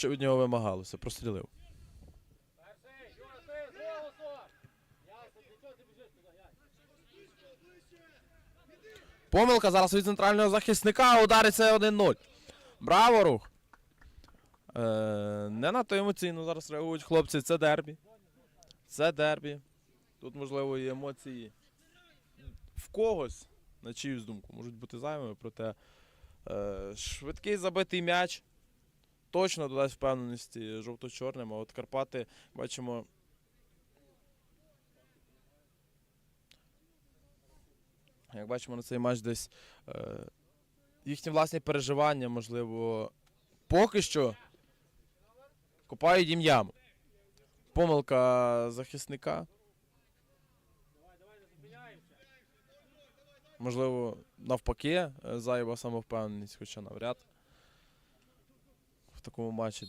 що від нього вимагалося, прострілив. Помилка зараз від центрального захисника, удариться 1-0. Браво, рух! Е, не надто емоційно зараз реагують хлопці. Це дербі. Це дербі. Тут, можливо, і емоції в когось, на чиюсь думку, можуть бути зайвими, проте е, швидкий забитий м'яч точно додасть впевненості жовто-чорним. А от Карпати бачимо. Як бачимо на цей матч десь е, їхні власні переживання, можливо, поки що копають їм яму. Помилка захисника. Можливо, навпаки, е, зайва самовпевненість, хоча навряд. В такому матчі